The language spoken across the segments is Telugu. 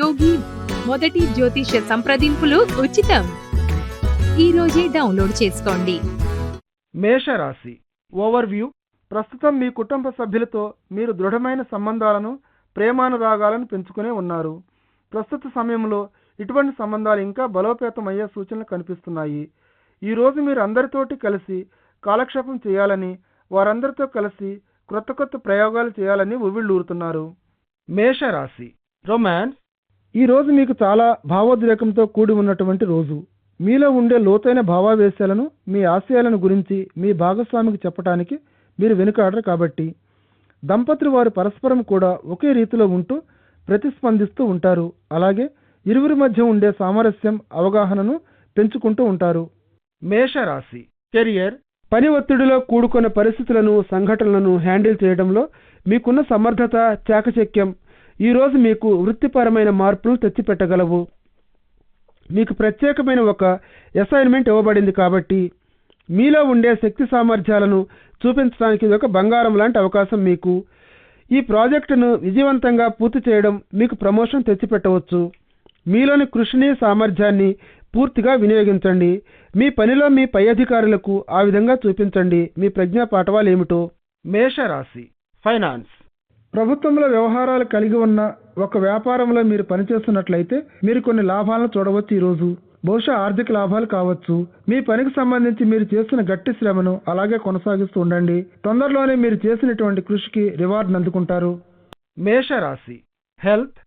యోగి మొదటి జ్యోతిష సంప్రదింపులు ఉచితం. ఈ రోజే డౌన్లోడ్ చేసుకోండి. మేషరాశి ఓవర్వ్యూ. ప్రస్తుతం మీ కుటుంబ సభ్యులతో మీరు దృఢమైన సంబంధాలను ప్రేమానురాగాలను పెంచుకునే ఉన్నారు. ప్రస్తుత సమయంలో ఇటువంటి సంబంధాలు ఇంకా బలోపేతమయ్యే సూచనలు కనిపిస్తున్నాయి. ఈరోజు మీరు అందరితోటి కలిసి కాలక్షేపం చేయాలని వారందరితో కలిసి క్రొత్త కొత్త ప్రయోగాలు చేయాలని ఉవ్విళ్ళూరుతున్నారు. మేషరాశి రొమాన్స్ ఈ రోజు మీకు చాలా భావోద్రేకంతో కూడి ఉన్నటువంటి రోజు. మీలో ఉండే లోతైన భావావేశాలను మీ ఆశయాలను గురించి మీ భాగస్వామికి చెప్పడానికి మీరు వెనుకాడరు కాబట్టి. దంపతులు వారు పరస్పరం కూడా ఒకే రీతిలో ఉంటూ ప్రతిస్పందిస్తూ ఉంటారు. అలాగే ఇరువురి మధ్య ఉండే సామరస్యం అవగాహనను పెంచుకుంటూ ఉంటారు. మేషరాశి. కెరియర్. పని ఒత్తిడిలో కూడుకున్న పరిస్థితులను సంఘటనలను హ్యాండిల్ చేయడంలో మీకున్న సమర్థత చాకచక్యం ఈరోజు మీకు వృత్తిపరమైన మార్పులు తెచ్చిపెట్టగలవు. మీకు ప్రత్యేకమైన ఒక అసైన్మెంట్ ఇవ్వబడింది కాబట్టి మీలో ఉండే శక్తి సామర్థ్యాలను చూపించడానికి ఇది ఒక బంగారం లాంటి అవకాశం మీకు. ఈ ప్రాజెక్టును విజయవంతంగా పూర్తి చేయడం మీకు ప్రమోషన్ తెచ్చిపెట్టవచ్చు. మీలోని కృషిని సామర్థ్యాన్ని పూర్తిగా వినియోగించండి. మీ పనిలో మీ పై అధికారులకు ఆ విధంగా చూపించండి. మీ ప్రజ్ఞా పాఠవాలు ఏమిటో? మేషరాశి. ఫైనాన్స్. ప్రభుత్వంలో వ్యవహారాలు కలిగి ఉన్న ఒక వ్యాపారంలో మీరు పనిచేస్తున్నట్లయితే మీరు కొన్ని లాభాలను చూడవచ్చు ఈరోజు. బహుశా ఆర్థిక లాభాలు కావచ్చు. మీ పనికి సంబంధించి మీరు చేస్తున్న గట్టి శ్రమను అలాగే కొనసాగిస్తూ ఉండండి. తొందరలోనే మీరు చేసినటువంటి కృషికి రివార్డును అందుకుంటారు. మేషరాశి. హెల్త్.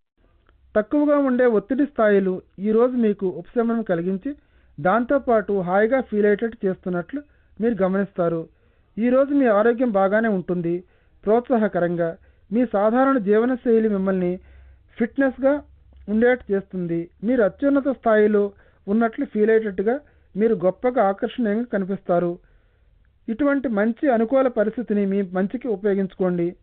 తక్కువగా ఉండే ఒత్తిడి స్థాయిలు ఈరోజు మీకు ఉపశమనం కలిగించి దాంతోపాటు హాయిగా ఫీల్ అయ్యేటట్టు చేస్తున్నట్లు మీరు గమనిస్తారు. ఈరోజు మీ ఆరోగ్యం బాగానే ఉంటుంది. ప్రోత్సాహకరంగా మీ సాధారణ జీవనశైలి మిమ్మల్ని ఫిట్నెస్గా ఉండేట్టు చేస్తుంది. మీరు అత్యున్నత స్థాయిలో ఉన్నట్లు ఫీల్ అయ్యేటట్టుగా మీరు గొప్పగా ఆకర్షణీయంగా కనిపిస్తారు. ఇటువంటి మంచి అనుకూల పరిస్థితిని మీ మంచికి ఉపయోగించుకోండి.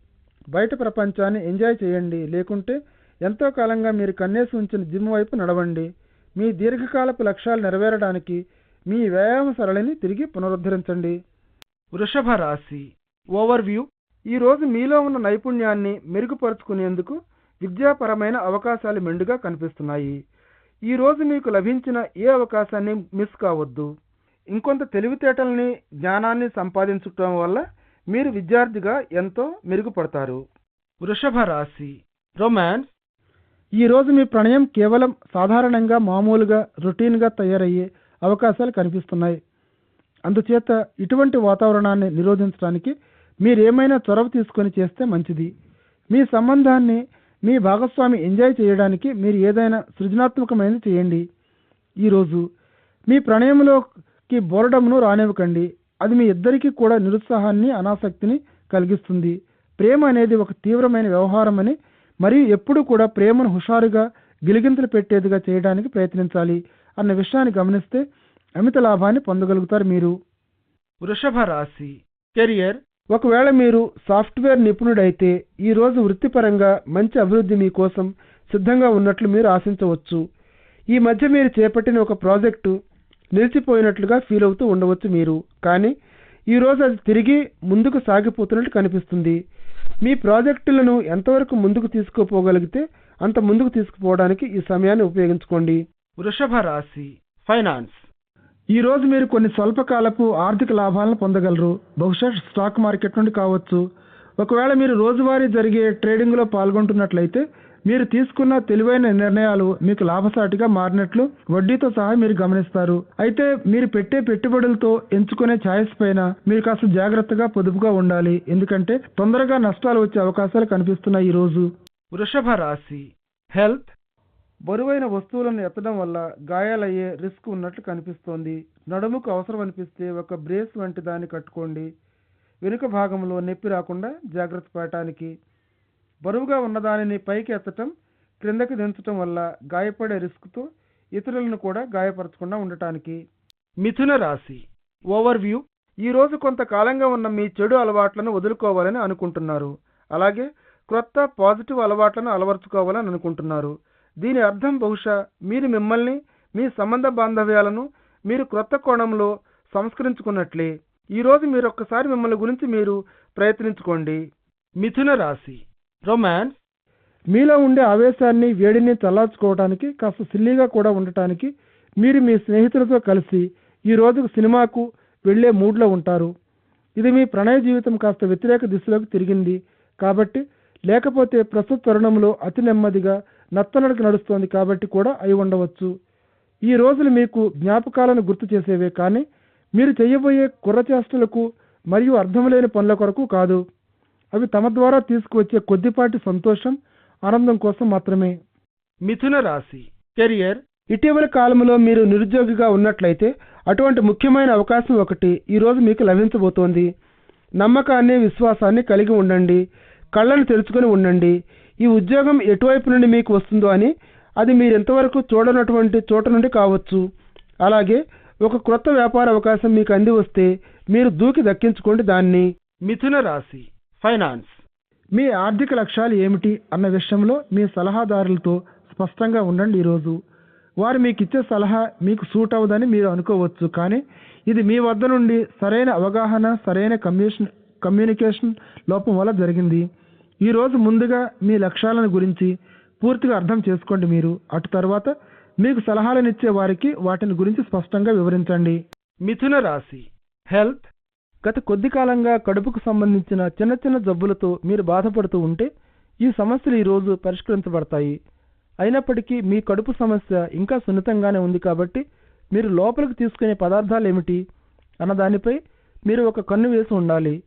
బయట ప్రపంచాన్ని ఎంజాయ్ చేయండి. లేకుంటే ఎంతో కాలంగా మీరు కన్నేసి ఉంచిన జిమ్ వైపు నడవండి. మీ దీర్ఘకాలపు లక్ష్యాలు నెరవేరడానికి మీ వ్యాయామ సరళిని తిరిగి పునరుద్ధరించండి. వృషభ రాశి. ఓవర్వ్యూ ఈ రోజు మీలో ఉన్న నైపుణ్యాన్ని మెరుగుపరుచుకునేందుకు విద్యాపరమైన అవకాశాలు మెండుగా కనిపిస్తున్నాయి. ఈ రోజు మీకు లభించిన ఏ అవకాశాన్ని మిస్ కావద్దు. ఇంకొంత తెలివితేటల్ని జ్ఞానాన్ని సంపాదించటం వల్ల మీరు విద్యార్థిగా ఎంతో మెరుగుపడతారు. వృషభ రాశి రొమాన్స్. ఈరోజు మీ ప్రణయం కేవలం సాధారణంగా మామూలుగా రొటీన్గా తయారయ్యే అవకాశాలు కనిపిస్తున్నాయి. అందుచేత ఇటువంటి వాతావరణాన్ని నిరోధించడానికి మీరేమైనా చొరవ తీసుకొని చేస్తే మంచిది. మీ సంబంధాన్ని మీ భాగస్వామి ఎంజాయ్ చేయడానికి మీరు ఏదైనా సృజనాత్మకమైనది చేయండి. ఈరోజు మీ ప్రణయంలోకి బోరడంను రానివ్వకండి. అది మీ ఇద్దరికీ కూడా నిరుత్సాహాన్ని అనాసక్తిని కలిగిస్తుంది. ప్రేమ అనేది ఒక తీవ్రమైన వ్యవహారం అని మరియు ఎప్పుడూ కూడా ప్రేమను హుషారుగా గిలిగింతలు పెట్టేదిగా చేయడానికి ప్రయత్నించాలి అన్న విషయాన్ని గమనిస్తే అమిత లాభాన్ని పొందగలుగుతారు మీరు. వృషభ రాశి. కెరియర్ ఒకవేళ మీరు సాఫ్ట్వేర్ నిపుణుడైతే ఈరోజు వృత్తిపరంగా మంచి అభివృద్ధి మీకోసం సిద్ధంగా ఉన్నట్లు మీరు ఆశించవచ్చు. ఈ మధ్య మీరు చేపట్టిన ఒక ప్రాజెక్టు నిలిచిపోయినట్లుగా ఫీల్ అవుతూ ఉండవచ్చు మీరు. కానీ ఈ రోజు అది తిరిగి ముందుకు సాగిపోతున్నట్టు కనిపిస్తుంది. మీ ప్రాజెక్టులను ఎంతవరకు ముందుకు తీసుకుపోగలిగితే అంత ముందుకు తీసుకుపోవడానికి ఈ సమయాన్ని ఉపయోగించుకోండి. వృషభ రాశి ఫైనాన్స్. ఈ రోజు మీరు కొన్ని స్వల్పకాలపు ఆర్థిక లాభాలను పొందగలరు. బహుశా స్టాక్ మార్కెట్ నుండి కావచ్చు. ఒకవేళ మీరు రోజువారీ జరిగే ట్రేడింగ్లో పాల్గొంటున్నట్లయితే మీరు తీసుకున్న తెలివైన నిర్ణయాలు మీకు లాభసాటిగా మారినట్లు వడ్డీతో సహా మీరు గమనిస్తారు. అయితే మీరు పెట్టే పెట్టుబడులతో ఎంచుకునే ఛాయిస్ పైన మీరు కాస్త జాగ్రత్తగా పొదుపుగా ఉండాలి. ఎందుకంటే తొందరగా నష్టాలు వచ్చే అవకాశాలు కనిపిస్తున్నాయి ఈ రోజు. వృషభ రాశి. హెల్త్ బరువైన వస్తువులను ఎత్తడం వల్ల గాయాలయ్యే రిస్క్ ఉన్నట్లు కనిపిస్తోంది. నడుముకు అవసరం అనిపిస్తే ఒక బ్రేస్ వంటి దాన్ని కట్టుకోండి. వెనుక భాగంలో నొప్పి రాకుండా జాగ్రత్త పడటానికి. బరువుగా ఉన్నదానిని పైకి ఎత్తటం క్రిందకి దించటం వల్ల గాయపడే రిస్క్తో ఇతరులను కూడా గాయపరచకుండా ఉండటానికి. మిథున రాశి ఓవర్వ్యూ. ఈ రోజు కొంతకాలంగా ఉన్న మీ చెడు అలవాట్లను వదులుకోవాలని అనుకుంటున్నారు. అలాగే క్రొత్త పాజిటివ్ అలవాట్లను అలవర్చుకోవాలని అనుకుంటున్నారు. దీని అర్థం బహుశా మీరు మిమ్మల్ని మీ సంబంధ బాంధవ్యాలను మీరు క్రొత్త కోణంలో సంస్కరించుకున్నట్లే. ఈరోజు మీరు ఒక్కసారి మిమ్మల్ని గురించి మీరు ప్రయత్నించుకోండి. మిథున రాశి. రొమాన్స్. మీలో ఉండే ఆవేశాన్ని వేడిని చల్లార్చుకోవడానికి కాస్త సిల్లీగా కూడా ఉండటానికి మీరు మీ స్నేహితులతో కలిసి ఈ రోజుకు సినిమాకు వెళ్ళే మూడ్లో ఉంటారు. ఇది మీ ప్రణయ జీవితం కాస్త వ్యతిరేక దిశలోకి తిరిగింది. కాబట్టి లేకపోతే ప్రస్తుత తరుణంలో అతి నెమ్మదిగా నత్తనడక నడుస్తోంది కాబట్టి కూడా అయి ఉండవచ్చు. ఈ రోజులు మీకు జ్ఞాపకాలను గుర్తు చేసేవే కానీ మీరు చేయబోయే కుర్రచేష్టలకు మరియు అర్థం లేని పనుల కొరకు కాదు. అవి తమ ద్వారా తీసుకువచ్చే కొద్దిపాటి సంతోషం ఆనందం కోసం మాత్రమే. మిథున రాశి. కెరియర్. ఇటీవల కాలంలో మీరు నిరుద్యోగిగా ఉన్నట్లయితే అటువంటి ముఖ్యమైన అవకాశం ఒకటి ఈరోజు మీకు లభించబోతోంది. నమ్మకాన్ని విశ్వాసాన్ని కలిగి ఉండండి. కళ్ళను తెరుచుకొని ఉండండి. ఈ ఉద్యోగం ఎటువైపు నుండి మీకు వస్తుందో అని అది మీరు ఎంతవరకు చూడనటువంటి చోట నుండి కావచ్చు. అలాగే ఒక క్రొత్త వ్యాపార అవకాశం మీకు అంది వస్తే మీరు దూకి దక్కించుకోండి దాన్ని. మిథున రాశి ఫైనాన్స్. మీ ఆర్థిక లక్ష్యాలు ఏమిటి అన్న విషయంలో మీ సలహాదారులతో స్పష్టంగా ఉండండి ఈరోజు. వారు మీకు ఇచ్చే సలహా మీకు సూట్ అవ్వదని మీరు అనుకోవచ్చు కానీ ఇది మీ వద్ద నుండి సరైన అవగాహన సరైన కమ్యూషన్ కమ్యూనికేషన్ లోపం వల్ల జరిగింది. ఈరోజు ముందుగా మీ లక్ష్యాలను గురించి పూర్తిగా అర్థం చేసుకోండి మీరు. అటు తర్వాత మీకు సలహాలనిచ్చే వారికి వాటిని గురించి స్పష్టంగా వివరించండి. మిథున రాశి. హెల్త్. గత కొద్ది కాలంగా కడుపుకు సంబంధించిన చిన్న చిన్న జబ్బులతో మీరు బాధపడుతూ ఉంటే ఈ సమస్యలు ఈరోజు పరిష్కరించబడతాయి. అయినప్పటికీ మీ కడుపు సమస్య ఇంకా సున్నితంగానే ఉంది కాబట్టి మీరు లోపలికి తీసుకునే పదార్థాలు ఏమిటి అన్న దానిపై మీరు ఒక కన్ను వేసి ఉండాలి.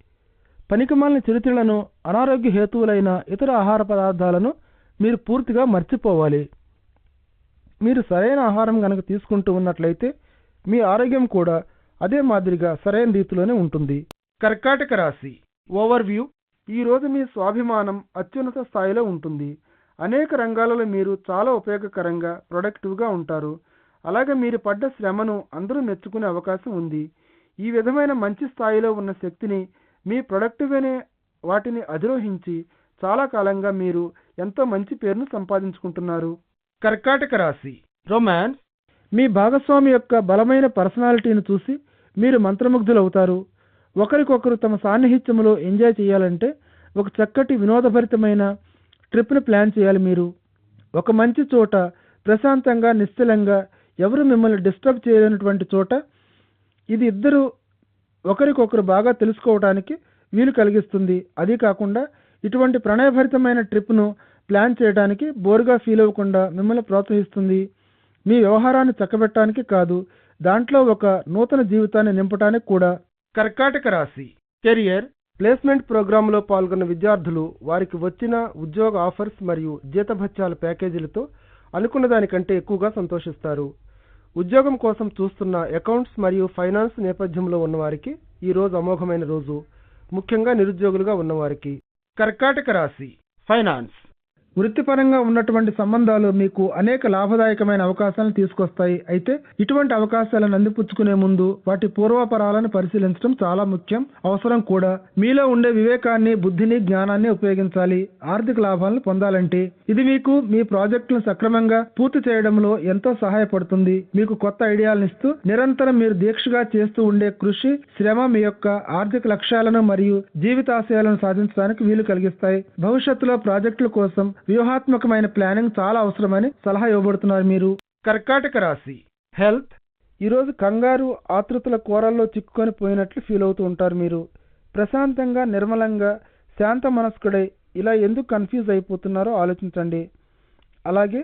పనికిమాలిన చిరుతిళ్ళను అనారోగ్య హేతువులైన ఇతర ఆహార పదార్థాలను మీరు పూర్తిగా మర్చిపోవాలి. మీరు సరైన ఆహారం కనుక తీసుకుంటూ ఉన్నట్లయితే మీ ఆరోగ్యం కూడా అదే మాదిరిగా సరైన రీతిలోనే ఉంటుంది. కర్కాటక రాశి ఓవర్వ్యూ. ఈ రోజు మీ స్వాభిమానం అత్యున్నత స్థాయిలో ఉంటుంది. అనేక రంగాలలో మీరు చాలా ఉపయోగకరంగా ప్రొడక్టివ్గా ఉంటారు. అలాగే మీరు పడ్డ శ్రమను అందరూ మెచ్చుకునే అవకాశం ఉంది. ఈ విధమైన మంచి స్థాయిలో ఉన్న శక్తిని మీ ప్రొడక్టివ్ అనే వాటిని అధిరోహించి చాలా కాలంగా మీరు ఎంతో మంచి పేరును సంపాదించుకుంటున్నారు. కర్కాటక రాశి. రొమాన్స్ మీ భాగస్వామి యొక్క బలమైన పర్సనాలిటీని చూసి మీరు మంత్రముగ్ధులవుతారు. ఒకరికొకరు తమ సాన్నిహిత్యంలో ఎంజాయ్ చేయాలంటే ఒక చక్కటి వినోదభరితమైన ట్రిప్ను ప్లాన్ చేయాలి మీరు. ఒక మంచి చోట ప్రశాంతంగా నిశ్చలంగా ఎవరు మిమ్మల్ని డిస్టర్బ్ చేయలేనటువంటి చోట ఇది ఇద్దరు ఒకరికొకరు బాగా తెలుసుకోవడానికి వీలు కలిగిస్తుంది. అది కాకుండా ఇటువంటి ప్రణయభరితమైన ట్రిప్ను ప్లాన్ చేయడానికి బోరుగా ఫీల్ అవ్వకుండా మిమ్మల్ని ప్రోత్సహిస్తుంది. మీ వ్యవహారాన్ని చక్కబెట్టడానికి కాదు దాంట్లో ఒక నూతన జీవితాన్ని నింపడానికి కూడా. కర్కాటక రాశి. కెరియర్ ప్లేస్మెంట్ ప్రోగ్రాంలో పాల్గొన్న విద్యార్థులు వారికి వచ్చిన ఉద్యోగ ఆఫర్స్ మరియు జీతభత్యాల ప్యాకేజీలతో అనుకున్న దానికంటే ఎక్కువగా సంతోషిస్తారు. ఉద్యోగం కోసం చూస్తున్న అకౌంట్స్ మరియు ఫైనాన్స్ నేపథ్యంలో ఉన్నవారికి ఈ రోజు అమోఘమైన రోజు. ముఖ్యంగా నిరుద్యోగులుగా ఉన్నవారికి. కర్కాటక రాశి. ఫైనాన్స్. వృత్తిపరంగా ఉన్నటువంటి సంబంధాలు మీకు అనేక లాభదాయకమైన అవకాశాలను తీసుకొస్తాయి. అయితే ఇటువంటి అవకాశాలను అందిపుచ్చుకునే ముందు వాటి పూర్వాపరాలను పరిశీలించడం చాలా ముఖ్యం. అవసరం కూడా. మీలో ఉండే వివేకాన్ని బుద్ధిని జ్ఞానాన్ని ఉపయోగించాలి. ఆర్థిక లాభాలను పొందాలంటే ఇది మీకు మీ ప్రాజెక్టులను సక్రమంగా పూర్తి చేయడంలో ఎంతో సహాయపడుతుంది. మీకు కొత్త ఐడియాలను ఇస్తూ నిరంతరం మీరు దీక్షగా చేస్తూ ఉండే కృషి శ్రమ మీ యొక్క ఆర్థిక లక్ష్యాలను మరియు జీవితాశయాలను సాధించడానికి వీలు కలిగిస్తాయి. భవిష్యత్తులో ప్రాజెక్టుల కోసం వ్యూహాత్మకమైన ప్లానింగ్ చాలా అవసరమని సలహా ఇవ్వబడుతున్నారు మీరు. కర్కాటక రాశి. హెల్త్. ఈరోజు కంగారు ఆతృతల కూరల్లో చిక్కుకొని పోయినట్లు ఫీల్ అవుతూ ఉంటారు మీరు. ప్రశాంతంగా నిర్మలంగా శాంత మనస్కుడై ఇలా ఎందుకు కన్ఫ్యూజ్ అయిపోతున్నారో ఆలోచించండి. అలాగే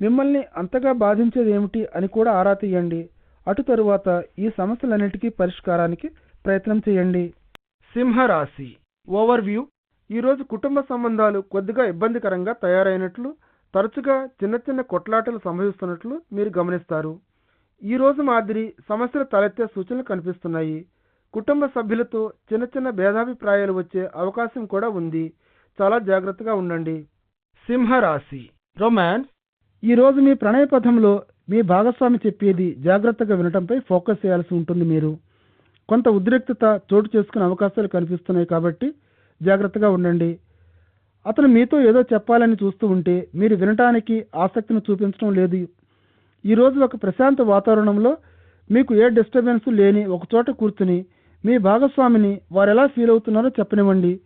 మిమ్మల్ని అంతగా బాధించేది ఏమిటి అని కూడా ఆరా తీయండి. అటు తరువాత ఈ సమస్యలన్నిటికీ పరిష్కారానికి ప్రయత్నం చేయండి. సింహరాశి. ఓవర్వ్యూ ఈరోజు కుటుంబ సంబంధాలు కొద్దిగా ఇబ్బందికరంగా తయారైనట్లు తరచుగా చిన్న చిన్న కొట్లాటలు సంభవిస్తున్నట్లు మీరు గమనిస్తారు. ఈ రోజు మాదిరి సమస్యలు తలెత్తే సూచనలు కనిపిస్తున్నాయి. కుటుంబ సభ్యులతో చిన్న చిన్న భేదాభిప్రాయాలు వచ్చే అవకాశం కూడా ఉంది. చాలా జాగ్రత్తగా ఉండండి. సింహరాశి రొమాన్స్. ఈ రోజు మీ ప్రణయ పథంలో మీ భాగస్వామి చెప్పేది జాగ్రత్తగా వినటంపై ఫోకస్ చేయాల్సి ఉంటుంది మీరు. కొంత ఉద్రిక్తత చోటు చేసుకునే అవకాశాలు కనిపిస్తున్నాయి కాబట్టి జాగ్రత్తగా ఉండండి. అతను మీతో ఏదో చెప్పాలని చూస్తూ ఉంటే మీరు వినటానికి ఆసక్తిని చూపించడం లేదు. ఈరోజు ఒక ప్రశాంత వాతావరణంలో మీకు ఏ డిస్టర్బెన్స్ లేని ఒకచోట కూర్చుని మీ భాగస్వామిని వారు ఎలా ఫీల్ అవుతున్నారో చెప్పనివ్వండి.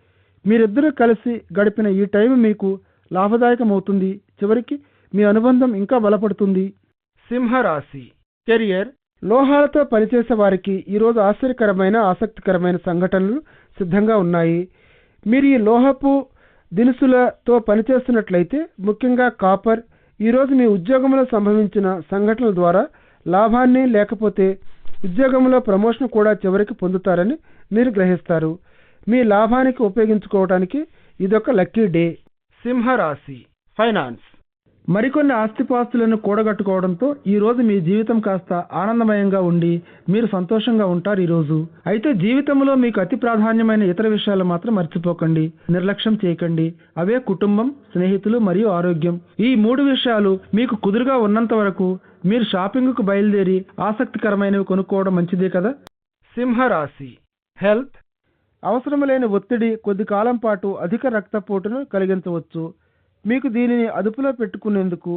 మీరిద్దరూ కలిసి గడిపిన ఈ టైం మీకు లాభదాయకమవుతుంది. చివరికి మీ అనుబంధం ఇంకా బలపడుతుంది. సింహరాశి. కెరియర్. లోహాలతో పనిచేసే వారికి ఈరోజు ఆశ్చర్యకరమైన ఆసక్తికరమైన సంఘటనలు సిద్ధంగా ఉన్నాయి. మీరు ఈ లోహపు దినుసులతో పనిచేస్తున్నట్లయితే ముఖ్యంగా కాపర్ ఈరోజు మీ ఉద్యోగంలో సంభవించిన సంఘటనల ద్వారా లాభాన్ని లేకపోతే ఉద్యోగంలో ప్రమోషన్ కూడా చివరికి పొందుతారని మీరు గ్రహిస్తారు. మీ లాభానికి ఉపయోగించుకోవడానికి ఇదొక లక్కీ డే. సింహరాశి. ఫైనాన్స్. మరికొన్ని ఆస్తిపాస్తులను కూడగట్టుకోవడంతో ఈ రోజు మీ జీవితం కాస్త ఆనందమయంగా ఉండి మీరు సంతోషంగా ఉంటారు ఈరోజు. అయితే జీవితంలో మీకు అతి ప్రాధాన్యమైన ఇతర విషయాలు మాత్రం మర్చిపోకండి. నిర్లక్ష్యం చేయకండి. అవే కుటుంబం స్నేహితులు మరియు ఆరోగ్యం. ఈ మూడు విషయాలు మీకు కుదురుగా ఉన్నంత వరకు మీరు షాపింగ్కు బయలుదేరి ఆసక్తికరమైనవి కొనుక్కోవడం మంచిదే కదా? సింహరాశి. హెల్త్. అవసరం లేని ఒత్తిడి కొద్ది కాలం పాటు అధిక రక్తపోటును కలిగించవచ్చు. మీకు దీనిని అదుపులో పెట్టుకునేందుకు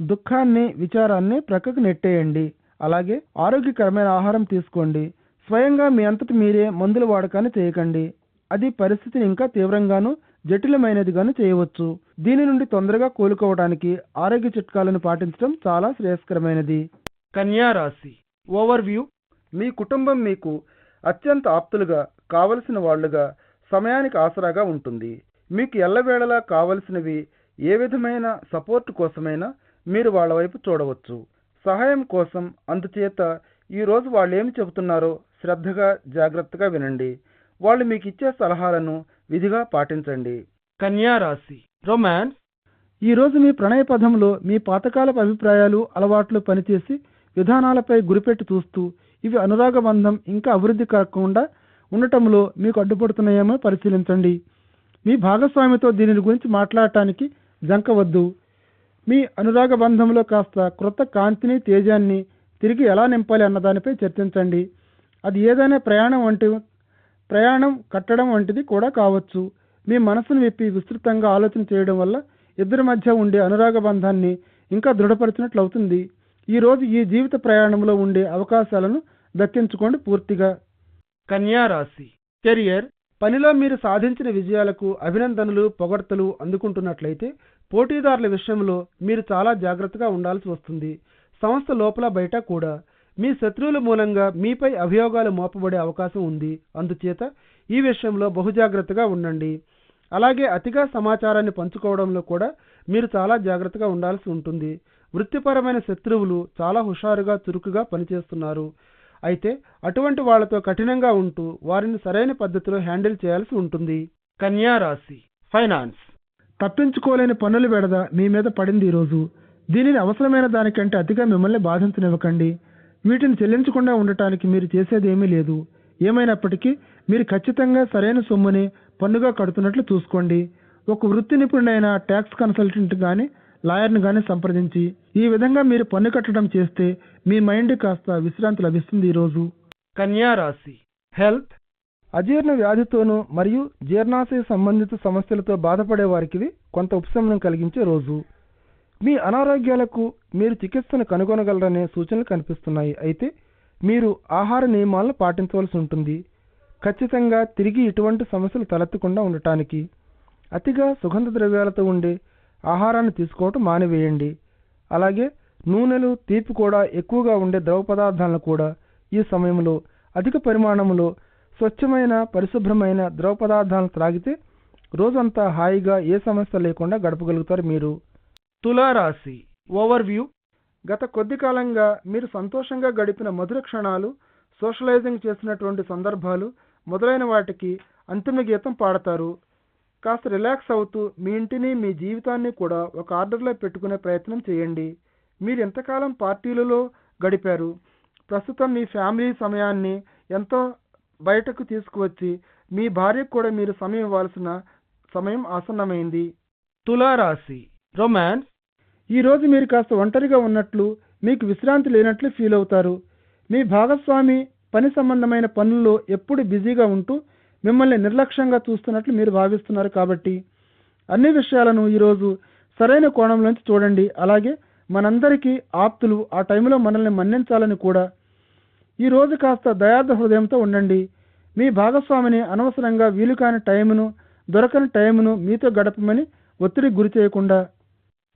దుఃఖాన్ని విచారాన్ని ప్రక్కకు నెట్టేయండి. అలాగే ఆరోగ్యకరమైన ఆహారం తీసుకోండి. స్వయంగా మీ అంతటి మీరే మందుల వాడకాన్ని చేయకండి. అది పరిస్థితిని ఇంకా తీవ్రంగాను జటిలమైనదిగాను చేయవచ్చు. దీని నుండి తొందరగా కోలుకోవడానికి ఆరోగ్య చిట్కాలను పాటించడం చాలా శ్రేయస్కరమైనది. కన్యా రాశి ఓవర్ వ్యూ మీ కుటుంబం మీకు అత్యంత ఆప్తులుగా కావలసిన వాళ్ళుగా సమయానికి ఆసరాగా ఉంటుంది. మీకు ఎల్లవేళలా కావలసినవి ఏ విధమైన సపోర్ట్ కోసమైనా మీరు వాళ్ళ వైపు చూడవచ్చు. సహాయం కోసం అందుచేత ఈ రోజు వాళ్ళు ఏమి చెబుతున్నారో శ్రద్ధగా జాగ్రత్తగా వినండి. వాళ్ళు మీకు ఇచ్చే సలహాలను విధిగా పాటించండి. కన్యా రాశి రొమాన్స్ ఈ రోజు మీ ప్రణయ పదంలో మీ పాతకాలపు అభిప్రాయాలు అలవాట్లు పనిచేసి విధానాలపై గురిపెట్టి చూస్తూ ఇవి అనురాగ బంధం ఇంకా అభివృద్ధి కాకుండా ఉండటంలో మీకు అడ్డుపడుతున్నాయేమో పరిశీలించండి. మీ భాగస్వామితో దీని గురించి మాట్లాడటానికి జంకవద్దు. మీ అనురాగ బంధంలో కాస్త క్రొత్త కాంతిని తేజాన్ని తిరిగి ఎలా నింపాలి అన్న దానిపై చర్చించండి. అది ఏదైనా ప్రయాణం వంటి ప్రయాణం కట్టడం వంటిది కూడా కావచ్చు. మీ మనసును విప్పి విస్తృతంగా ఆలోచన చేయడం వల్ల ఇద్దరి మధ్య ఉండే అనురాగ బంధాన్ని ఇంకా దృఢపరిచినట్లు అవుతుంది ఈరోజు ఈ జీవిత ప్రయాణంలో ఉండే అవకాశాలను దక్కించుకోండి పూర్తిగా. కన్యా రాశి కెరియర్ పనిలో మీరు సాధించిన విజయాలకు అభినందనలు పొగడ్తలు అందుకుంటున్నట్లయితే పోటీదారుల విషయంలో మీరు చాలా జాగ్రత్తగా ఉండాల్సి వస్తుంది. సంస్థ లోపల బయట కూడా మీ శత్రువుల మూలంగా మీపై అభియోగాలు మోపబడే అవకాశం ఉంది. అందుచేత ఈ విషయంలో బహుజాగ్రత్తగా ఉండండి. అలాగే అతిగా సమాచారాన్ని పంచుకోవడంలో కూడా మీరు చాలా జాగ్రత్తగా ఉండాల్సి ఉంటుంది. వృత్తిపరమైన శత్రువులు చాలా హుషారుగా చురుకుగా పనిచేస్తున్నారు. అయితే అటువంటి వాళ్ళతో కఠినంగా ఉంటూ వారిని సరైన పద్ధతిలో హ్యాండిల్ చేయాల్సి ఉంటుంది. కన్యా రాశి ఫైనాన్స్. తప్పించుకోలేని పన్నుల బెడద మీ మీద పడింది ఈరోజు. దీనిని అవసరమైన దానికంటే అతిగా మిమ్మల్ని బాధించనివ్వకండి. వీటిని చెల్లించకుండా ఉండటానికి మీరు చేసేది ఏమీ లేదు. ఏమైనప్పటికీ మీరు ఖచ్చితంగా సరైన సొమ్ముని పన్నుగా కడుతున్నట్లు చూసుకోండి. ఒక వృత్తి నిపుణుడైన ట్యాక్స్ కన్సల్టెంట్ కానీ లాయర్ని కానీ సంప్రదించి ఈ విధంగా మీరు పన్ను కట్టడం చేస్తే మీ మైండ్ కాస్త విశ్రాంతి లభిస్తుంది ఈరోజు కన్యా రాశి. హెల్త్. అజీర్ణ వ్యాధితోనూ మరియు జీర్ణాశయ సంబంధిత సమస్యలతో బాధపడే వారికి కొంత ఉపశమనం కలిగించే రోజు. మీ అనారోగ్యాలకు మీరు చికిత్సను కనుగొనగలరనే సూచనలు కనిపిస్తున్నాయి. అయితే మీరు ఆహార నియమాలను పాటించవలసి ఉంటుంది. ఖచ్చితంగా తిరిగి ఇటువంటి సమస్యలు తలెత్తకుండా ఉండటానికి. అతిగా సుగంధ ద్రవ్యాలతో ఉండే ఆహారాన్ని తీసుకోవటం మానివేయండి. అలాగే నూనెలు తీపి కూడా ఎక్కువగా ఉండే ద్రవ పదార్థాలను కూడా ఈ సమయంలో అధిక పరిమాణంలో స్వచ్ఛమైన పరిశుభ్రమైన ద్రవ పదార్థాలను త్రాగితే రోజంతా హాయిగా ఏ సమస్య లేకుండా గడపగలుగుతారు మీరు. తులారాశి ఓవర్ వ్యూ గత కొద్ది కాలంగా మీరు సంతోషంగా గడిపిన మధుర క్షణాలు సోషలైజింగ్ చేసినటువంటి సందర్భాలు మొదలైన వాటికి అంతిమ గీతం పాడతారు. కాస్త రిలాక్స్ అవుతూ మీ ఇంటిని మీ జీవితాన్ని కూడా ఒక ఆర్డర్లో పెట్టుకునే ప్రయత్నం చేయండి. మీరు ఎంతకాలం పార్టీలలో గడిపారు? ప్రస్తుతం మీ ఫ్యామిలీ సమయాన్ని ఎంతో బయటకు తీసుకువచ్చి మీ భార్యకు కూడా మీరు సమయం ఇవ్వాల్సిన సమయం ఆసన్నమైంది. తులారాశి రొమాన్స్ ఈరోజు మీరు కాస్త ఒంటరిగా ఉన్నట్లు మీకు విశ్రాంతి లేనట్లు ఫీల్ అవుతారు. మీ భాగస్వామి పని సంబంధమైన పనుల్లో ఎప్పుడు బిజీగా ఉంటూ మిమ్మల్ని నిర్లక్ష్యంగా చూస్తున్నట్లు మీరు భావిస్తున్నారు కాబట్టి అన్ని విషయాలను ఈరోజు సరైన కోణంలోంచి చూడండి. అలాగే మనందరికీ ఆప్తులు ఆ టైంలో మనల్ని మన్నించాలని కూడా. ఈరోజు కాస్త దయార్థ హృదయంతో ఉండండి. మీ భాగస్వామిని అనవసరంగా వీలు కాని టైమును దొరకని టైమును మీతో గడపమని ఒత్తిడికి గురి చేయకుండా.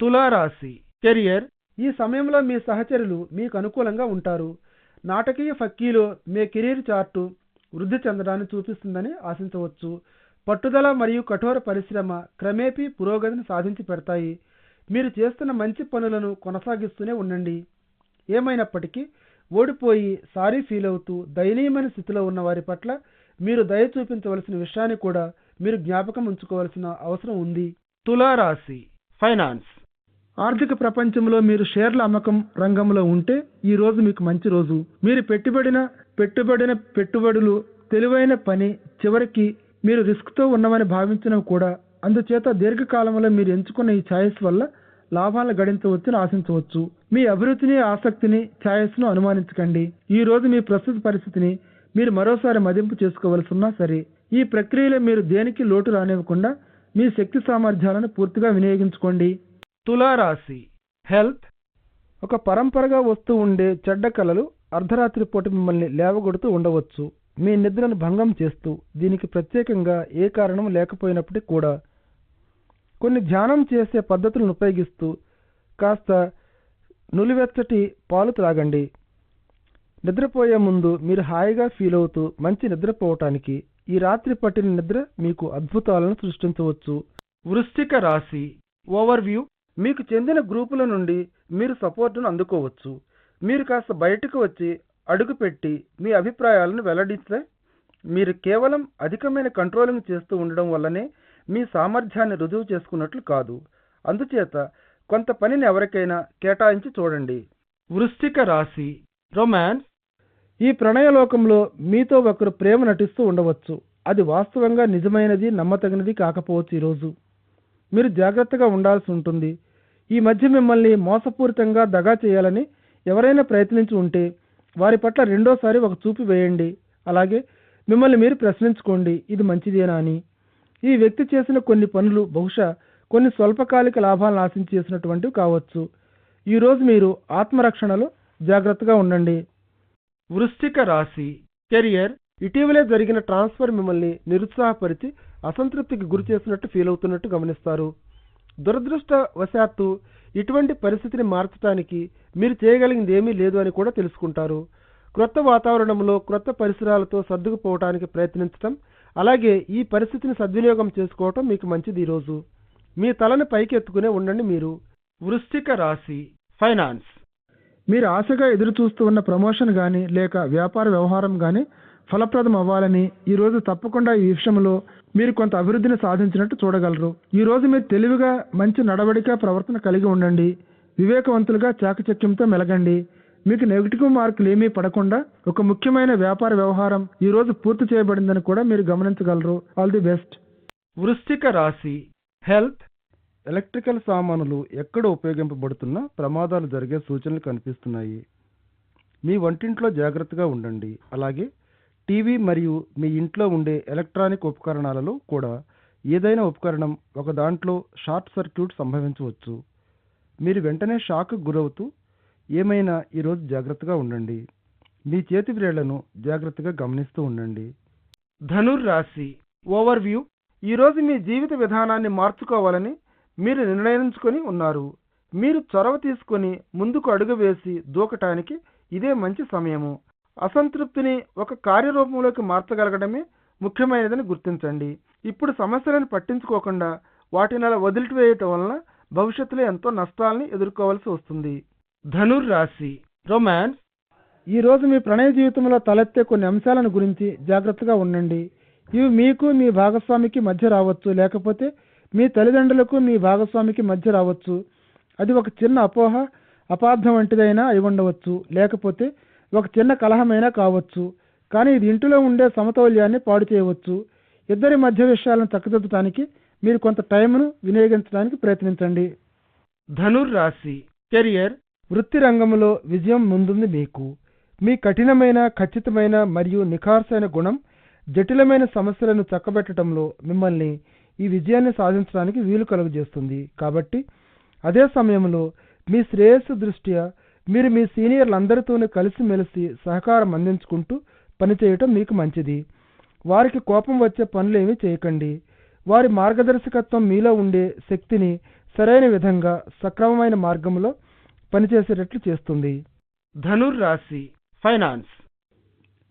తులారాశి కెరియర్ ఈ సమయంలో మీ సహచరులు మీకు అనుకూలంగా ఉంటారు. నాటకీయ ఫక్కీలో మీ కెరీర్ చార్టు వృద్ధి చెందడాన్ని చూపిస్తుందని ఆశించవచ్చు. పట్టుదల మరియు కఠోర పరిశ్రమ క్రమేపీ పురోగతిని సాధించి పెడతాయి. మీరు చేస్తున్న మంచి పనులను కొనసాగిస్తూనే ఉండండి. ఏమైనప్పటికీ ఓడిపోయి సారీ ఫీల్ అవుతూ దయనీయమైన స్థితిలో ఉన్న వారి పట్ల మీరు దయ చూపించవలసిన విషయాన్ని కూడా మీరు జ్ఞాపకం ఉంచుకోవాల్సిన అవసరం ఉంది. తులారాశి ఫైనాన్స్. ఆర్థిక ప్రపంచంలో మీరు షేర్ల అమ్మకం రంగంలో ఉంటే ఈ రోజు మీకు మంచి రోజు. మీరు పెట్టుబడిన పెట్టుబడిన పెట్టుబడులు తెలివైన పని చివరికి మీరు రిస్క్తో ఉన్నవని భావించినవి కూడా. అందుచేత దీర్ఘకాలంలో మీరు ఎంచుకున్న ఈ ఛాయిస్ వల్ల లాభాలను గడించవచ్చని ఆశించవచ్చు. మీ అభివృద్ధిని ఆసక్తిని ఛాయస్ను అనుమానించకండి. ఈ రోజు మీ ప్రస్తుత పరిస్థితిని మీరు మరోసారి మదింపు చేసుకోవలసి ఉన్నా సరే ఈ ప్రక్రియలో మీరు దేనికి లోటు రానివ్వకుండా మీ శక్తి సామర్థ్యాలను పూర్తిగా వినియోగించుకోండి. తులారాశి. హెల్త్. ఒక పరంపరగా వస్తూ ఉండే చెడ్డ కళలు అర్ధరాత్రి పూట మిమ్మల్ని లేవగొడుతూ ఉండవచ్చు. మీ నిద్రను భంగం చేస్తూ దీనికి ప్రత్యేకంగా ఏ కారణం లేకపోయినప్పటికీ కూడా. కొన్ని ధ్యానం చేసే పద్ధతులను ఉపయోగిస్తూ కాస్త నులివెచ్చటి పాలు త్రాగండి. నిద్రపోయే ముందు మీరు హాయిగా ఫీల్ అవుతూ మంచి నిద్రపోవటానికి ఈ రాత్రి పట్టిన నిద్ర మీకు అద్భుతాలను సృష్టించవచ్చు. వృశ్చిక రాశి. ఓవర్వ్యూ మీకు చెందిన గ్రూపుల నుండి మీరు సపోర్టును అందుకోవచ్చు. మీరు కాస్త బయటకు వచ్చి అడుగుపెట్టి మీ అభిప్రాయాలను వెల్లడిస్తే మీరు కేవలం అధికమైన కంట్రోలింగ్ చేస్తూ ఉండడం వల్లనే మీ సామర్థ్యాన్ని రుజువు చేసుకున్నట్లు కాదు. అందుచేత కొంత పనిని ఎవరికైనా కేటాయించి చూడండి. వృశ్చిక రాశి రొమాన్స్ ఈ ప్రణయలోకంలో మీతో ఒకరు ప్రేమ నటిస్తూ ఉండవచ్చు. అది వాస్తవంగా నిజమైనది నమ్మతగినది కాకపోవచ్చు ఈరోజు. మీరు జాగ్రత్తగా ఉండాల్సి ఉంటుంది. ఈ మధ్య మిమ్మల్ని మోసపూరితంగా దగా చేయాలని ఎవరైనా ప్రయత్నించి ఉంటే వారి పట్ల రెండోసారి ఒక చూపు వేయండి. అలాగే మిమ్మల్ని మీరు ప్రశ్నించుకోండి. ఇది మంచిదేనా అని. ఈ వ్యక్తి చేసిన కొన్ని పనులు బహుశా కొన్ని స్వల్పకాలిక లాభాలను ఆశించి చేసినటువంటివి కావచ్చు. ఈరోజు మీరు ఆత్మరక్షణలో జాగ్రత్తగా ఉండండి. వృశ్చిక రాశి కెరియర్ ఇటీవలే జరిగిన ట్రాన్స్ఫర్ మిమ్మల్ని నిరుత్సాహపరిచి అసంతృప్తికి గురి చేసినట్టు ఫీల్ అవుతున్నట్టు గమనిస్తారు. దురదృష్టవశాత్తు ఇటువంటి పరిస్థితిని మార్చడానికి మీరు చేయగలిగింది ఏమీ లేదు అని కూడా తెలుసుకుంటారు. క్రొత్త వాతావరణంలో క్రొత్త పరిసరాలతో సర్దుకుపోవటానికి ప్రయత్నించటం అలాగే ఈ పరిస్థితిని సద్వినియోగం చేసుకోవటం మీకు మంచిది ఈరోజు. మీ తలని పైకి ఎత్తుకునే ఉండండి మీరు. వృశ్చిక రాశి ఫైనాన్స్. మీరు ఆశగా ఎదురు చూస్తూ ఉన్న ప్రమోషన్ కానీ లేక వ్యాపార వ్యవహారం కానీ ఫలప్రదం అవ్వాలని ఈ రోజు తప్పకుండా ఈ విషయంలో మీరు కొంత అభివృద్ధిని సాధించినట్టు చూడగలరు. ఈ రోజు మీరు తెలివిగా మంచి నడవడిక ప్రవర్తన కలిగి ఉండండి. వివేకవంతులుగా చాకచక్యంతో మెలగండి. మీకు నెగిటివ్ మార్కులు ఏమీ పడకుండా ఒక ముఖ్యమైన వ్యాపార వ్యవహారం ఈ రోజు పూర్తి చేయబడిందని కూడా మీరు గమనించగలరు. ఆల్ ది బెస్ట్ వృశ్చిక రాశి హెల్త్ ఎలక్ట్రికల్ సామానులు ఎక్కడ ఉపయోగింపబడుతున్నా ప్రమాదాలు జరిగే సూచనలు కనిపిస్తున్నాయి. మీ వంటింట్లో జాగ్రత్తగా ఉండండి. అలాగే టీవీ మరియు మీ ఇంట్లో ఉండే ఎలక్ట్రానిక్ ఉపకరణాలలో కూడా ఏదైనా ఉపకరణం ఒక దాంట్లో షార్ట్ సర్క్యూట్ సంభవించవచ్చు. మీరు వెంటనే షాక్ గురవుతూ ఏమైనా ఈరోజు జాగ్రత్తగా ఉండండి. మీ చేతి వ్రేళ్ళను జాగ్రత్తగా గమనిస్తూ ఉండండి. ధనుర్ రాశి ఓవర్వ్యూ. ఈరోజు మీ జీవిత విధానాన్ని మార్చుకోవాలని మీరు నిర్ణయించుకొని ఉన్నారు. మీరు చొరవ తీసుకొని ముందుకు అడుగు వేసి దూకటానికి ఇదే మంచి సమయము. అసంతృప్తిని ఒక కార్యరూపంలోకి మార్చగలగడమే ముఖ్యమైనదని గుర్తించండి. ఇప్పుడు సమస్యలను పట్టించుకోకుండా వాటిని అలా వదిలివేయటం వలన భవిష్యత్తులో ఎంతో నష్టాలని ఎదుర్కోవాల్సి వస్తుంది. ధనుర్ రాశి రొమాన్స్. ఈ రోజు మీ ప్రణయ జీవితంలో తలెత్తే కొన్ని అంశాలను గురించి జాగ్రత్తగా ఉండండి. ఇవి మీకు మీ భాగస్వామికి మధ్య రావచ్చు. లేకపోతే మీ తల్లిదండ్రులకు మీ భాగస్వామికి మధ్య రావచ్చు. అది ఒక చిన్న అపోహ అపార్థం వంటిదైనా అయి ఉండవచ్చు. లేకపోతే ఒక చిన్న కలహమైనా కావచ్చు కానీ ఇది ఇంటిలో ఉండే సమతౌల్యాన్ని పాడు చేయవచ్చు. ఇద్దరి మధ్య విషయాలను చక్కదిద్దడానికి మీరు కొంత టైంను వినియోగించడానికి ప్రయత్నించండి. ధనుర్ రాశి కెరియర్ వృత్తి రంగంలో విజయం ముందుంది మీకు. మీ కఠినమైన ఖచ్చితమైన మరియు నిఖార్సైన గుణం జటిలమైన సమస్యలను చక్కబెట్టడంలో మిమ్మల్ని ఈ విజయాన్ని సాధించడానికి వీలు కలుగజేస్తుంది. కాబట్టి అదే సమయంలో మీ శ్రేయస్సు దృష్ట్యా మీరు మీ సీనియర్లందరితోనూ కలిసిమెలిసి సహకారం అందించుకుంటూ పనిచేయటం మీకు మంచిది. వారికి కోపం వచ్చే పనులేమీ చేయకండి. వారి మార్గదర్శకత్వం మీలో ఉండే శక్తిని సరైన విధంగా సక్రమమైన మార్గంలో పనిచేసేటట్లు చేస్తుంది. ధనుర్ రాశి ఫైనాన్స్.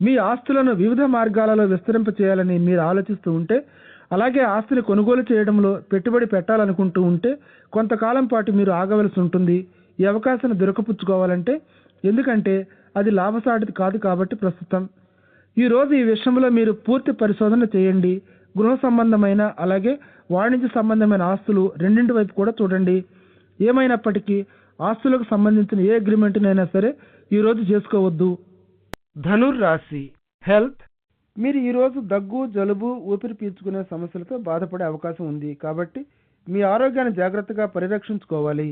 మీ ఆస్తులను వివిధ మార్గాలలో విస్తరింప చేయాలని మీరు ఆలోచిస్తూ ఉంటే అలాగే ఆస్తిని కొనుగోలు చేయడంలో పెట్టుబడి పెట్టాలనుకుంటూ ఉంటే కొంతకాలం పాటు మీరు ఆగవలసి ఉంటుంది. ఈ అవకాశాన్ని దొరకపుచ్చుకోవాలంటే ఎందుకంటే అది లాభసాటిది కాదు కాబట్టి ప్రస్తుతం. ఈరోజు ఈ విషయంలో మీరు పూర్తి పరిశోధన చేయండి. గృహ సంబంధమైన అలాగే వాణిజ్య సంబంధమైన ఆస్తులు రెండింటి వైపు కూడా చూడండి. ఏమైనప్పటికీ ఆస్తులకు సంబంధించిన ఏ అగ్రిమెంట్నైనా సరే ఈరోజు చేసుకోవద్దు. ధనుర్ రాశి హెల్త్. మీరు ఈరోజు దగ్గు జలుబు ఊపిరి పీల్చుకునే సమస్యలతో బాధపడే అవకాశం ఉంది కాబట్టి మీ ఆరోగ్యాన్ని జాగ్రత్తగా పరిరక్షించుకోవాలి.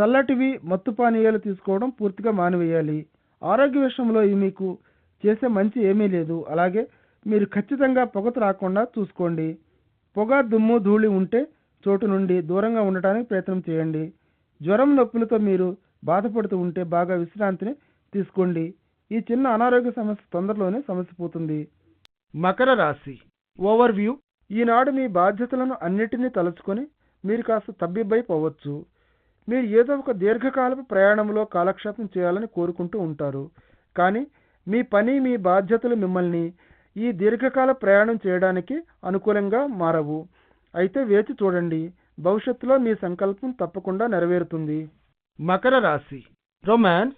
చల్లటివి మత్తు పానీయాలు తీసుకోవడం పూర్తిగా మానివేయాలి. ఆరోగ్య విషయంలో ఇవి మీకు చేసే మంచి ఏమీ లేదు. అలాగే మీరు ఖచ్చితంగా పొగ రాకుండా చూసుకోండి. పొగ దుమ్ము ధూళి ఉంటే చోటు నుండి దూరంగా ఉండటానికి ప్రయత్నం చేయండి. జ్వరం నొప్పులతో మీరు బాధపడుతూ ఉంటే బాగా విశ్రాంతిని తీసుకోండి. ఈ చిన్న అనారోగ్య సమస్య తొందరలోనే సమస్య పోతుంది. మకర రాశి. Over view. ఈనాడు మీ బాధ్యతలను అన్నిటినీ తలుచుకొని మీరు కాస్త తబ్బిబ్బైపోవచ్చు మీరు ఏదో ఒక దీర్ఘకాలపు ప్రయాణంలో కాలక్షేపం చేయాలని కోరుకుంటూ ఉంటారు. కానీ మీ పని మీ బాధ్యతలు మిమ్మల్ని ఈ దీర్ఘకాల ప్రయాణం చేయడానికి అనుకూలంగా మారవు. అయితే వేచి చూడండి భవిష్యత్తులో మీ సంకల్పం తప్పకుండా నెరవేరుతుంది. మకర రాశి రొమాన్స్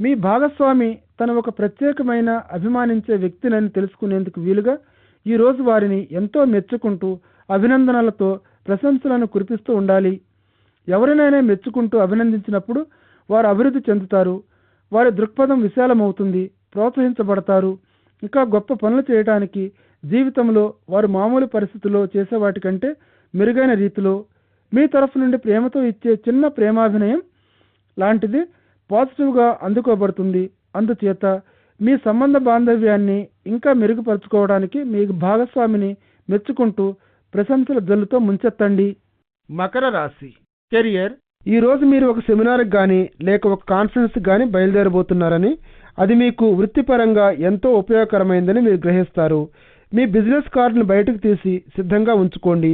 మీ భాగస్వామి తన ఒక ప్రత్యేకమైన అభిమానించే వ్యక్తినని తెలుసుకునేందుకు వీలుగా ఈ రోజు వారిని ఎంతో మెచ్చుకుంటూ అభినందనలతో ప్రశంసలను కురిపిస్తూ ఉండాలి. ఎవరినైనా మెచ్చుకుంటూ అభినందించినప్పుడు వారు అభివృద్ధి చెందుతారు. వారి దృక్పథం విశాలమవుతుంది. ప్రోత్సహించబడతారు. ఇంకా గొప్ప పనులు చేయడానికి జీవితంలో వారు మామూలు పరిస్థితుల్లో చేసే వాటికంటే మెరుగైన రీతిలో మీ తరఫు నుండి ప్రేమతో ఇచ్చే చిన్న ప్రేమాభినయం లాంటిది పాజిటివ్గా అందుకోబడుతుంది. అందుచేత మీ సంబంధ బాంధవ్యాన్ని ఇంకా మెరుగుపరుచుకోవడానికి మీ భాగస్వామిని మెచ్చుకుంటూ ప్రశంసల జల్లుతో ముంచెత్తండి. మకర రాశి కెరియర్. ఈ రోజు మీరు ఒక సెమినార్కి కానీ లేక ఒక కాన్ఫరెన్స్కి కానీ బయలుదేరబోతున్నారని అది మీకు వృత్తిపరంగా ఎంతో ఉపయోగకరమైందని మీరు గ్రహిస్తారు. మీ బిజినెస్ కార్డును బయటకు తీసి సిద్ధంగా ఉంచుకోండి.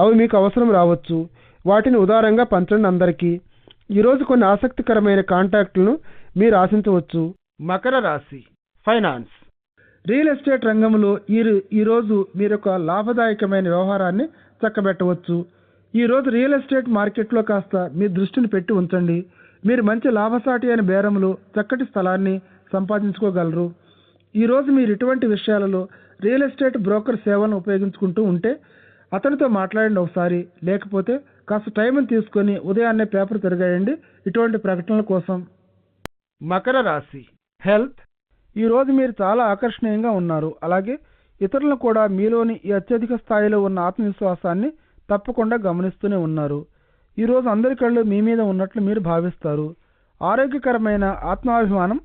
అవి మీకు అవసరం రావచ్చు. వాటిని ఉదారంగా పంచండి అందరికీ. ఈరోజు కొన్ని ఆసక్తికరమైన కాంటాక్టులను మీరు ఆశించవచ్చు. మకర రాశి ఫైనాన్స్. రియల్ ఎస్టేట్ రంగంలో ఈ ఈరోజు మీరు ఒక లాభదాయకమైన వ్యవహారాన్ని చక్కబెట్టవచ్చు. ఈరోజు రియల్ ఎస్టేట్ మార్కెట్లో కాస్త మీ దృష్టిని పెట్టి ఉంచండి. మీరు మంచి లాభసాటి అయిన బేరంలో చక్కటి స్థలాన్ని సంపాదించుకోగలరు. ఈరోజు మీరు ఇటువంటి విషయాలలో రియల్ ఎస్టేట్ బ్రోకర్ సేవలను ఉపయోగించుకుంటూ ఉంటే అతనితో మాట్లాడండి ఒకసారి. లేకపోతే కాస్త టైంని తీసుకొని ఉదయాన్నే పేపర్ తిరగేయండి. ఇటువంటి ప్రకటనల కోసం. మకర రాశి. హెల్త్. ఈరోజు మీరు చాలా ఆకర్షణీయంగా ఉన్నారు. అలాగే ఇతరులను కూడా మీలోని ఈ అత్యధిక స్థాయిలో ఉన్న ఆత్మవిశ్వాసాన్ని తప్పకుండా గమనిస్తూనే ఉన్నారు. ఈరోజు అందరి కళ్ళు మీ మీద ఉన్నట్లు మీరు భావిస్తారు. ఆరోగ్యకరమైన ఆత్మాభిమానం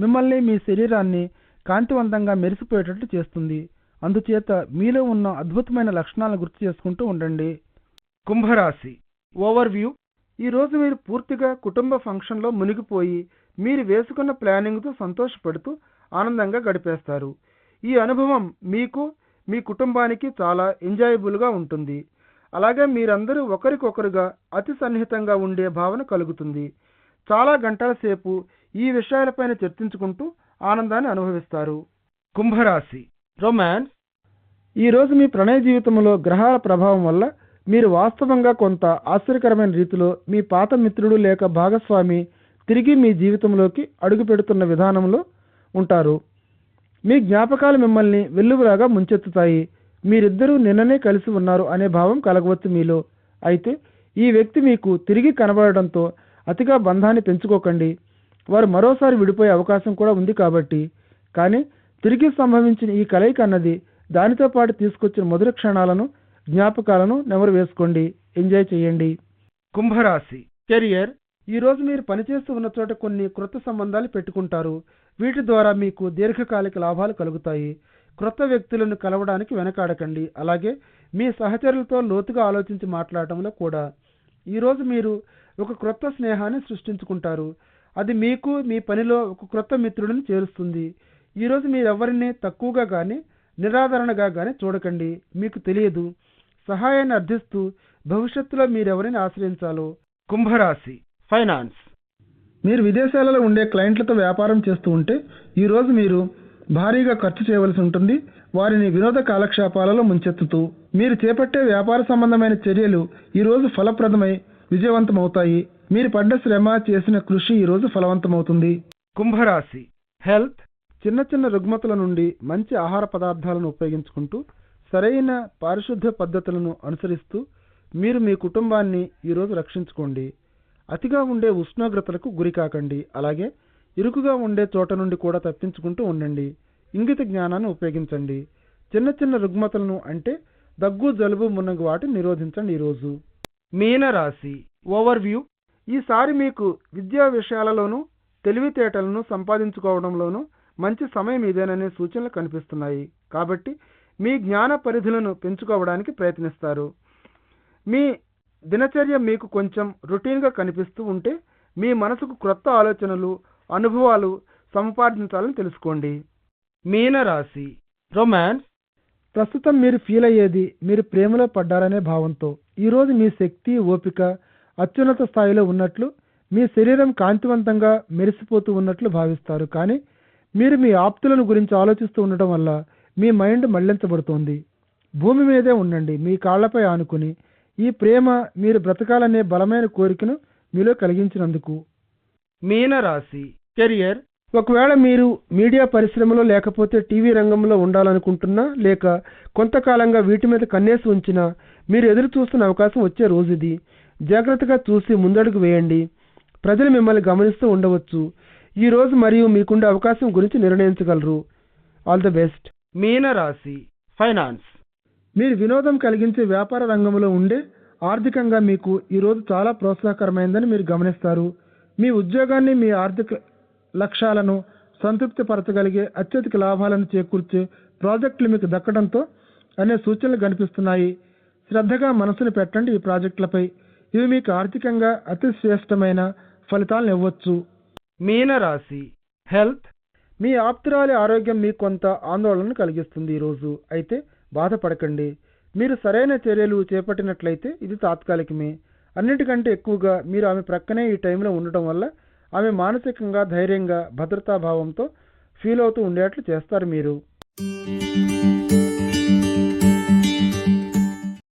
మిమ్మల్ని మీ శరీరాన్ని కాంతివంతంగా మెరిసిపోయేటట్లు చేస్తుంది. అందుచేత మీలో ఉన్న అద్భుతమైన లక్షణాలను గుర్తు చేసుకుంటూ ఉండండి. కుంభరాశి. ఓవర్ వ్యూ ఈరోజు మీరు పూర్తిగా కుటుంబ ఫంక్షన్లో మునిగిపోయి మీరు వేసుకున్న ప్లానింగ్తో సంతోషపడుతూ ఆనందంగా గడిపేస్తారు. ఈ అనుభవం మీకు మీ కుటుంబానికి చాలా ఎంజాయబుల్గా ఉంటుంది. అలాగే మీరందరూ ఒకరికొకరుగా అతి సన్నిహితంగా ఉండే భావన కలుగుతుంది. చాలా గంటల సేపు ఈ విషయాలపైన చర్చించుకుంటూ ఆనందాన్ని అనుభవిస్తారు. కుంభరాశి. రొమాన్స్. ఈరోజు మీ ప్రణయ జీవితంలో గ్రహాల ప్రభావం వల్ల మీరు వాస్తవంగా కొంత ఆశ్చర్యకరమైన రీతిలో మీ పాత మిత్రుడు లేక భాగస్వామి తిరిగి మీ జీవితంలోకి అడుగు పెడుతున్న విధానంలో ఉంటారు. మీ జ్ఞాపకాలు మిమ్మల్ని వెల్లువలాగా ముంచెత్తుతాయి. మీరిద్దరూ నిన్ననే కలిసి ఉన్నారు అనే భావం కలగవచ్చు మీలో. అయితే ఈ వ్యక్తి మీకు తిరిగి కనబడడంతో అతిగా బంధాన్ని పెంచుకోకండి. వారు మరోసారి విడిపోయే అవకాశం కూడా ఉంది కాబట్టి. కానీ తిరిగి సంభవించిన ఈ కలయిక అన్నది దానితో పాటు తీసుకొచ్చిన మధుర క్షణాలను జ్ఞాపకాలను నెమరు వేసుకోండి. ఎంజాయ్ చేయండి. కుంభరాశి. కెరియర్. ఈ రోజు మీరు పనిచేస్తూ ఉన్న చోట కొన్ని క్రొత్త సంబంధాలు పెట్టుకుంటారు. వీటి ద్వారా మీకు దీర్ఘకాలిక లాభాలు కలుగుతాయి. క్రొత్త వ్యక్తులను కలవడానికి వెనకాడకండి. అలాగే మీ సహచరులతో లోతుగా ఆలోచించి మాట్లాడటంలో కూడా. ఈరోజు మీరు ఒక క్రొత్త స్నేహాన్ని సృష్టించుకుంటారు. అది మీకు మీ పనిలో ఒక క్రొత్త మిత్రుడిని చేరుస్తుంది. ఈరోజు మీరెవరిని తక్కువగా కానీ నిరాదరణగా కానీ చూడకండి. మీకు తెలియదు. సహాయాన్ని అర్థిస్తూ భవిష్యత్తులో మీరెవరిని ఆశ్రయించాలో. కుంభరాశి ఫైనాన్స్. మీరు విదేశాలలో ఉండే క్లయింట్లతో వ్యాపారం చేస్తూ ఉంటే ఈరోజు మీరు భారీగా ఖర్చు చేయవలసి ఉంటుంది. వారిని వినోద కాలక్షేపాలలో ముంచెత్తుతూ మీరు చేపట్టే వ్యాపార సంబంధమైన చర్యలు ఈరోజు ఫలప్రదమై విజయవంతమవుతాయి. మీరు పడ్డ శ్రమ చేసిన కృషి ఈరోజు ఫలవంతమవుతుంది. కుంభరాశి. హెల్త్ చిన్న చిన్న రుగ్మతల నుండి మంచి ఆహార పదార్థాలను ఉపయోగించుకుంటూ సరైన పారిశుద్ధ్య పద్ధతులను అనుసరిస్తూ మీరు మీ కుటుంబాన్ని ఈరోజు రక్షించుకోండి. అతిగా ఉండే ఉష్ణోగ్రతలకు గురికాకండి. అలాగే ఇరుకుగా ఉండే చోట నుండి కూడా తప్పించుకుంటూ ఉండండి. ఇంగిత జ్ఞానాన్ని ఉపయోగించండి. చిన్న చిన్న రుగ్మతలను అంటే దగ్గు జలుబు మున్నగు వాటిని నిరోధించండి ఈరోజు. మీనరాశి ఓవర్వ్యూ. ఈసారి మీకు విద్యా విషయాలలోనూ తెలివితేటలను సంపాదించుకోవడంలోనూ మంచి సమయం ఇదేననే సూచనలు కనిపిస్తున్నాయి. కాబట్టి మీ జ్ఞాన పరిధులను పెంచుకోవడానికి ప్రయత్నిస్తారు. మీ దినచర్య మీకు కొంచెం రొటీన్గా కనిపిస్తూ ఉంటే మీ మనసుకు క్రొత్త ఆలోచనలు అనుభవాలు సంపాదించాలని తెలుసుకోండి. మీనరాశి. రొమాన్స్. ప్రస్తుతం మీరు ఫీల్ అయ్యేది మీరు ప్రేమలో పడ్డారనే భావంతో ఈరోజు మీ శక్తి ఓపిక అత్యున్నత స్థాయిలో ఉన్నట్లు మీ శరీరం కాంతివంతంగా మెరిసిపోతూ ఉన్నట్లు భావిస్తారు. కానీ మీరు మీ ఆప్తులను గురించి ఆలోచిస్తూ ఉండటం వల్ల మీ మైండ్ మళ్ళించబడుతోంది. భూమి మీదే ఉండండి మీ కాళ్ళపై ఆనుకుని ఈ ప్రేమ మీరు బ్రతకాలనే బలమైన కోరికను మీలో కలిగించినందుకు. మీనరాశి. కెరియర్. ఒకవేళ మీరు మీడియా పరిశ్రమలో లేకపోతే టీవీ రంగంలో ఉండాలనుకుంటున్నా లేక కొంతకాలంగా వీటి మీద కన్నేసి ఉంచినా మీరు ఎదురు చూస్తున్న అవకాశం వచ్చే రోజు ఇది జాగ్రత్తగా చూసి ముందడుగు వేయండి. ప్రజలు మిమ్మల్ని గమనిస్తూ ఉండవచ్చు. ఈ రోజు మరియు మీకుండే అవకాశం గురించి నిర్ణయించగలరు. ఆల్ ది బెస్ట్ మీనరాశి ఫైనాన్స్. మీరు వినోదం కలిగించే వ్యాపార రంగంలో ఉండే ఆర్థికంగా మీకు ఈరోజు చాలా ప్రోత్సాహకరమైందని మీరు గమనిస్తారు. మీ ఉద్యోగాన్ని మీ ఆర్థిక లక్ష్యాలను సంతృప్తిపరచగలిగే అత్యధిక లాభాలను చేకూర్చే ప్రాజెక్టులు మీకు దక్కడంతో అనే సూచనలు కనిపిస్తున్నాయి. శ్రద్ధగా మనసును పెట్టండి ఈ ప్రాజెక్టులపై. ఇవి మీకు ఆర్థికంగా అతి శ్రేష్టమైన ఫలితాలను ఇవ్వచ్చు. మీనరాశి హెల్త్ మీ ఆప్తురాలి ఆరోగ్యం మీకు కొంత ఆందోళన కలిగిస్తుంది ఈరోజు. అయితే బాధపడకండి. మీరు సరైన చర్యలు చేపట్టినట్లయితే ఇది తాత్కాలికమే. అన్నిటికంటే ఎక్కువగా మీరు ఆమె ప్రక్కనే ఈ టైంలో ఉండటం వల్ల ఆమె మానసికంగా ధైర్యంగా భద్రతాభావంతో ఫీల్ అవుతూ ఉండేట్లు చేస్తారు మీరు.